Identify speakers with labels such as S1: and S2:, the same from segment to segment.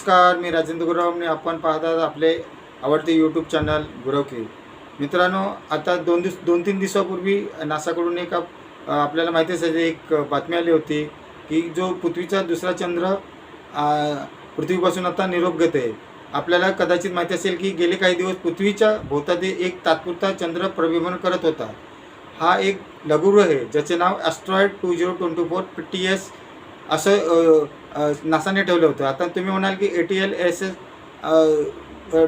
S1: नमस्कार मी राजेंद्र गुरव. आणि आपण पाहतात आपले आवडते यूट्यूब चॅनल गुरवकी. मित्रांनो आता दोन दिवस दोन तीन दिवसापूर्वी नासाकडून एक आपल्याला माहिती असायची एक बातमी आली होती की जो पृथ्वीचा दुसरा चंद्र पृथ्वीपासून आता निरोप घेत आहे. आपल्याला कदाचित माहिती असेल की गेले काही दिवस पृथ्वीच्या भोवताली एक तात्पुरता चंद्र प्रभ्रमण करत होता. हा एक लघुग्रह आहे ज्याचे नाव asteroid two zero twenty four T S असं नासाने ठेवलं होतं. आता तुम्ही म्हणाल की A T L S S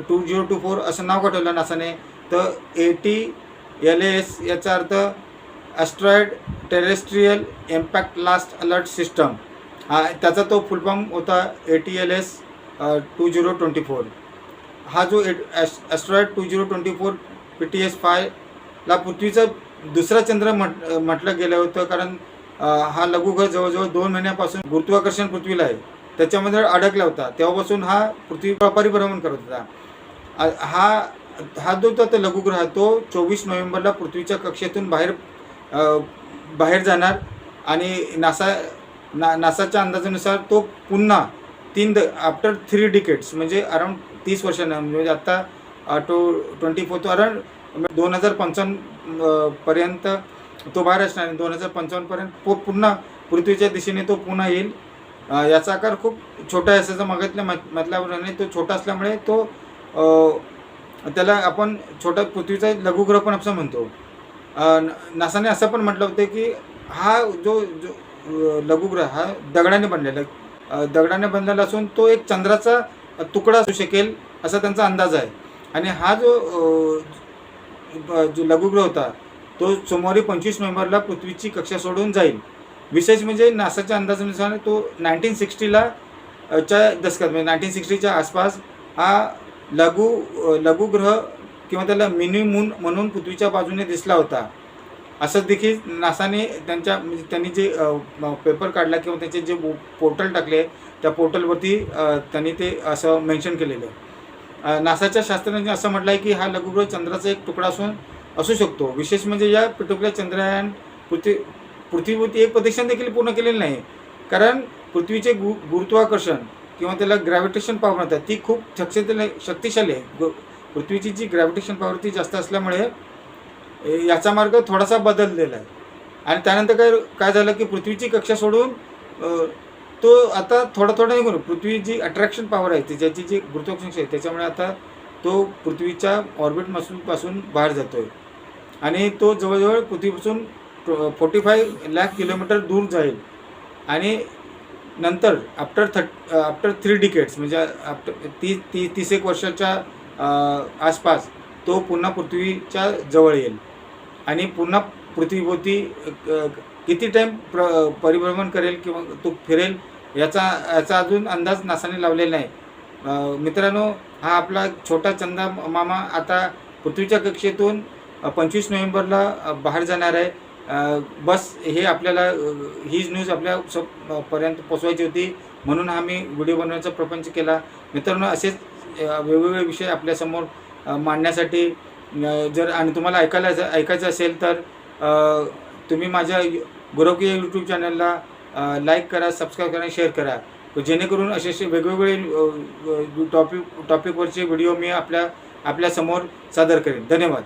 S1: two zero two four असं नाव का ठेवलं नासाने? तर ए टी एल एस याचा अर्थ asteroid terrestrial impact last alert system हा त्याचा तो फुलफॉर्म होता A T L S two zero twenty four हा जो A asteroid two zero twenty four P T S फायला पृथ्वीचा दुसरा चंद्र म्हट म्हटलं गेलं होतं कारण हा लघुग्रह जवळजवळ दोन महिन्यापासून गुरुत्वाकर्षण पृथ्वीला आहे. त्याच्यामध्ये अडकला होता. तेव्हापासून हा पृथ्वी परिभ्रमण करत होता. हा हा जो होता तो लघुग्रह तो चोवीस नोव्हेंबरला पृथ्वीच्या कक्षेतून बाहेर बाहेर जाणार आणि नासा ना नासाच्या अंदाजानुसार तो पुन्हा तीन द आफ्टर थ्री डिकेट्स म्हणजे अराउंड तीस वर्षांना म्हणजे आत्ता टू ट्वेंटी फोर तो अराउंड दोन हजार पंचावन्न पर्यंत तो बाहेर असणार आणि दोन हजार पंचावन्नपर्यंत पो पुन्हा पृथ्वीच्या दिशेने तो पुन्हा येईल. याचा आकार खूप छोटा असायचा मागितल्या मत तो छोटा असल्यामुळे तो त्याला आपण छोटा पृथ्वीचा लघुग्रह पण असं म्हणतो. नासाने असं पण म्हटलं होतं की हा जो जो लघुग्रह हा दगडाने बनलेला आहे. दगडाने बनलेला असून तो एक चंद्राचा तुकडा असू शकेल असा त्यांचा अंदाज आहे. आणि हा जो जो लघुग्रह होता तो सोमवारी पंचवीस नोव्हेंबरला पृथ्वीची कक्षा सोडून जाईल. विशेष म्हणजे नासाच्या अंदाजानुसार तो नाईन्टीन सिक्स्टीला च्या दशकात म्हणजे नाईन्टीन सिक्स्टीच्या आसपास हा लघु लघुग्रह किंवा त्याला मिनी मून म्हणून पृथ्वीच्या बाजूने दिसला होता. असं देखील नासाने त्यांच्या म्हणजे त्यांनी जे पेपर काढला किंवा त्याचे जे पोर्टल टाकले त्या पोर्टलवरती त्यांनी ते असं मेन्शन केलेलं. आहे नासाच्या शास्त्रज्ञांनी असं म्हटलं आहे की हा लघुग्रह चंद्राचा एक तुकडा असून असू शकतो. विशेष म्हणजे या पृथ्वीला चंद्रयान पृथ्वी पृथ्वीवरती एक प्रदक्षिण देखील पूर्ण केलेलं नाही. कारण पृथ्वीचे गु गुरुत्वाकर्षण किंवा त्याला ग्रॅव्हिटेशन पॉवर म्हणतात ती खूप शक्तिशाली शक्तिशाली आहे. पृथ्वीची जी ग्रॅव्हिटेशन पॉवर ती जास्त असल्यामुळे याचा मार्ग थोडासा बदललेला आहे. आणि त्यानंतर काय काय झालं की पृथ्वीची कक्षा सोडून तो आता थोडा थोडा निघून पृथ्वी जी अट्रॅक्शन पॉवर आहे ती ज्याची जी गुरुत्वाकर्षण आहे त्याच्यामुळे आता तो पृथ्वीच्या ऑर्बिटपासून पासून बाहेर जातो आहे आणि तो जवळजवळ पृथ्वीपासून फोर्टी फाय लॅक किलोमीटर दूर जाईल. आणि नंतर after thirty after three decades म्हणजे आफ्टर ती ती तीस एक वर्षाच्या आसपास तो पुन्हा पृथ्वीच्या जवळ येईल. आणि पुन्हा पृथ्वीभोवती किती टाईम प्र परिभ्रमण करेल किंवा तो फिरेल याचा याचा अजून अंदाज नासाने लावलेला नाही. मित्रांनो हा आपला छोटा चंदा मामा आता पृथ्वीच्या कक्षेतून पंचवीस नोव्हेंबरला बाहेर जाणार आहे. बस हे आपल्याला हीच न्यूज आपल्या सब पर्यंत पोचवायची होती. म्हणून आम्ही व्हिडिओ बनवण्याचा प्रपंच केला. मित्रांनो असेच वेगवेगळे विषय आपल्यासमोर मांडण्यासाठी जर आणि तुम्हाला ऐकायला ऐकायचं असेल तर तुम्ही माझ्या गुरवकी यूट्यूब चॅनलला लाईक करा सबस्क्राईब करा शेअर करा. जेणेकरून असे असे वेगवेगळे टॉपिक टॉपिकवरचे व्हिडिओ मी आपल्या आपल्यासमोर सादर करेन. धन्यवाद.